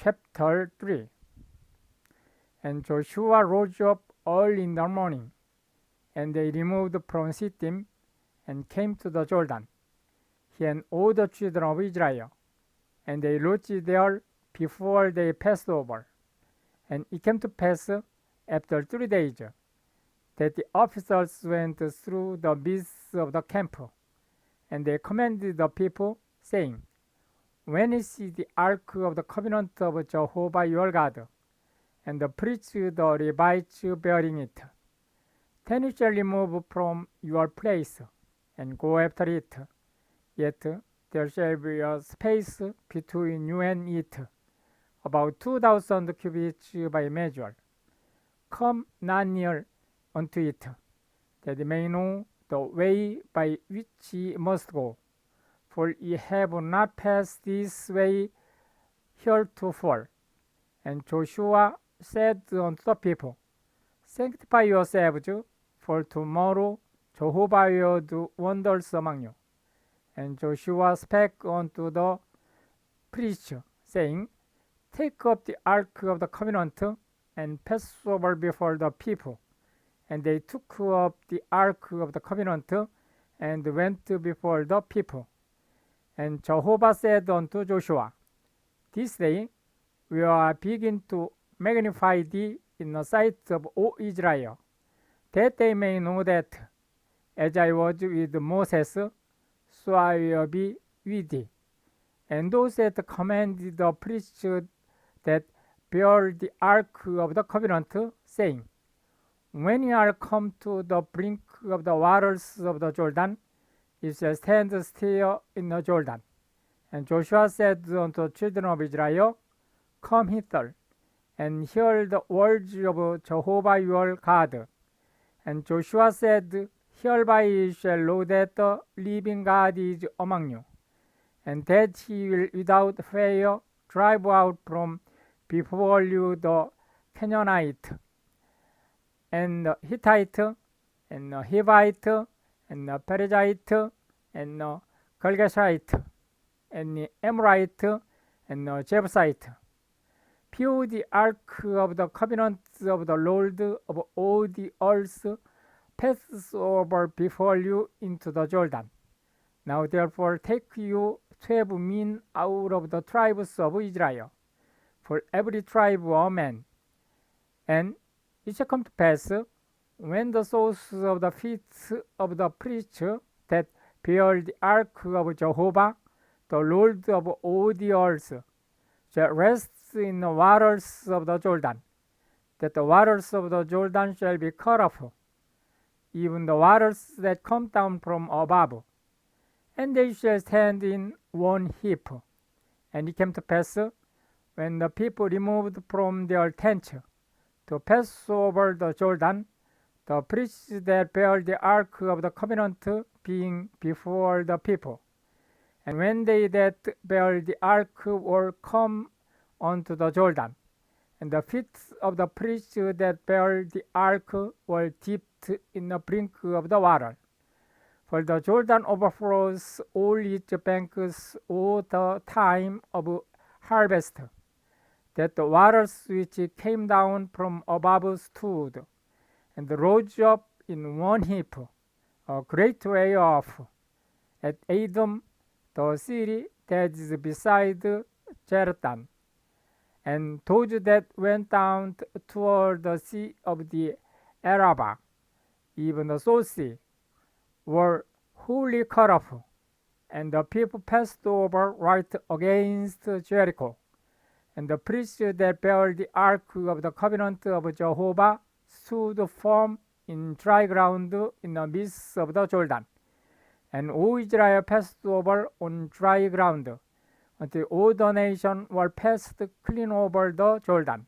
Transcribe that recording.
chapter 3 And Joshua rose up early in the morning, and they removed from Sittim and came to the Jordan, he and all the children of Israel, and they lodged there before they passed over. And it came to pass after three days that the officers went through the midst of the camp, and they commanded the people, saying, When is the ark of the covenant of Jehovah your God, and priests the Levites bearing it? Then you shall remove from your place and go after it. Yet there shall be a space between you and it, about two thousand cubits by measure. Come not near unto it, that ye may know the way by which ye must go. For ye have not passed this way heretofore. And Joshua said unto the people, Sanctify yourselves, for tomorrow Jehovah will do wonders among you. And Joshua spake unto the priests, saying, Take up the ark of the covenant, and pass over before the people. And they took up the ark of the covenant, and went before the people. And Jehovah said unto Joshua, This day we are begin to magnify thee in the sight of all Israel, that they may know that as I was with Moses, so I will be with thee. And those that commanded the priests that bear the ark of the covenant, saying, When ye are come to the brink of the waters of the Jordan, ye shall stand still in the Jordan. And Joshua said unto the children of Israel, Come hither, and hear the words of Jehovah your God. And Joshua said, Hereby ye shall know that the living God is among you, and that he will without fail drive out from before you the Canaanite, and the Hittite, and the Hivite, and the Perizzite, and the Girgashite, and the Amorite, and the Jebusite. View the ark of the covenant of the Lord of all the earth passes over before you into the Jordan. Now therefore take you twelve men out of the tribes of Israel, for every tribe a man. And it shall come to pass, when the soles of the feet of the priests that bear the ark of Jehovah, the Lord of all the earth, shall rest in the waters of the Jordan, that the waters of the Jordan shall be cut off, even the waters that come down from above, and they shall stand in one heap. And it came to pass, when the people removed from their tents to pass over the Jordan, the priests that bear the ark of the covenant being before the people. And when they that bear the ark were come unto the Jordan, and the feet of the priests that bear the ark were dipped in the brink of the water. For the Jordan overflows all its banks all the time of harvest, that the waters which came down from above stood, and rose up in one heap, a great way off, at Edom, the city that is beside Jerusalem and those that went down toward the sea of the Arabah, even the Sea, were wholly cut off, and the people passed over right against Jericho. And the priests that bear the ark of the covenant of Jehovah stood firm in dry ground in the midst of the Jordan. And all Israel passed over on dry ground until all the nation were passed clean over the Jordan.